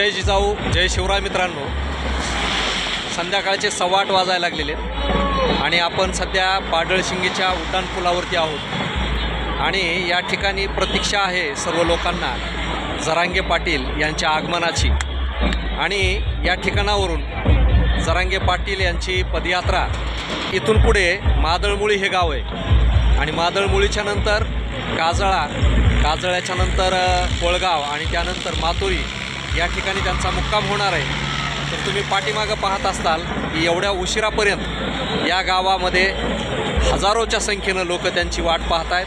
जय जिजाऊ जय शिवराय मित्रांनो. संध्याकाळचे सव्वा आठ वाजायला लागलेले आणि आपण सध्या पाडळशिंगेच्या उड्डाणपुलावरती आहोत. आणि या ठिकाणी प्रतीक्षा आहे सर्व लोकांना जरांगे पाटील यांच्या आगमनाची. आणि या ठिकाणावरून जरांगे पाटील यांची पदयात्रा. इथून पुढे मादळमुळी हे गाव आहे. आणि मादळमुळीच्या नंतर काजळा काजळ्याच्या नंतर कोळगाव आणि त्यानंतर मातुरी या ठिकाणी त्यांचा मुक्काम होणार आहे. तर तुम्ही पाठीमागं पाहत असताल की एवढ्या उशिरापर्यंत या गावामध्ये हजारोच्या संख्येनं लोक त्यांची वाट पाहत आहेत.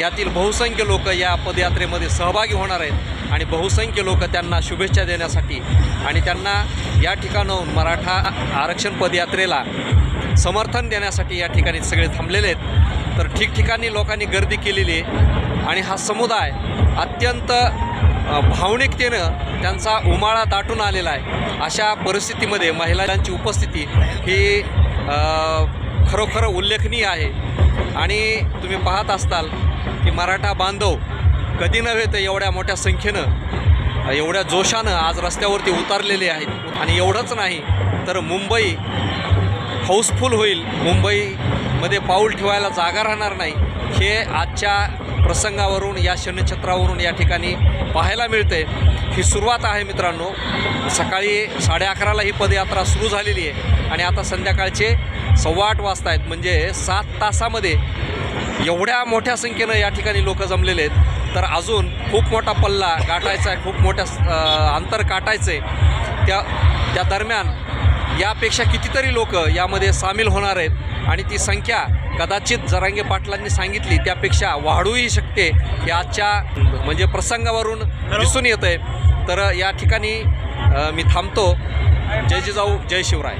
यातील बहुसंख्य लोक या पदयात्रेमध्ये सहभागी होणार आहेत आणि बहुसंख्य लोक त्यांना शुभेच्छा देण्यासाठी आणि त्यांना या ठिकाणाहून मराठा आरक्षण पदयात्रेला समर्थन देण्यासाठी या ठिकाणी सगळे थांबलेले आहेत. तर ठिकठिकाणी लोकांनी गर्दी केलेली आहे आणि हा समुदाय अत्यंत भावनिकतेनं त्यांचा उमाळा दाटून आलेला आहे. अशा परिस्थितीमध्ये महिलांची उपस्थिती ही खरोखर उल्लेखनीय आहे. आणि तुम्ही पाहत असताल की मराठा बांधव कधी नव्हे तर एवढ्या मोठ्या संख्येनं एवढ्या जोशानं आज रस्त्यावरती उतरलेले आहेत. आणि एवढंच नाही तर मुंबई हाऊसफुल होईल. मुंबईमध्ये पाऊल ठेवायला जागा राहणार नाही. हे आजच्या प्रसंगावरून या शनिछत्रावरून या ठिकाणी पाहायला मिळते. ही सुरुवात आहे मित्रांनो. सकाळी साडे अकराला ही पदयात्रा सुरू झालेली आहे आणि आता संध्याकाळचे सव्वा आठ वाजता आहेत. म्हणजे सात तासामध्ये एवढ्या मोठ्या संख्येनं या ठिकाणी लोक जमलेले आहेत. तर अजून खूप मोठा पल्ला गाठायचा आहे खूप मोठ्या अंतर काटायचं आहे त्या त्या दरम्यान यापेक्षा कितीतरी लोक यामध्ये सामील होणार आहेत. आणि ती संख्या कदाचित जरांगे पाटलांनी सांगितली त्यापेक्षा वाढूही शकते हे आजच्या म्हणजे प्रसंगावरून दिसून येतं आहे तर या ठिकाणी मी थांबतो. जय जिजाऊ जय शिवराय.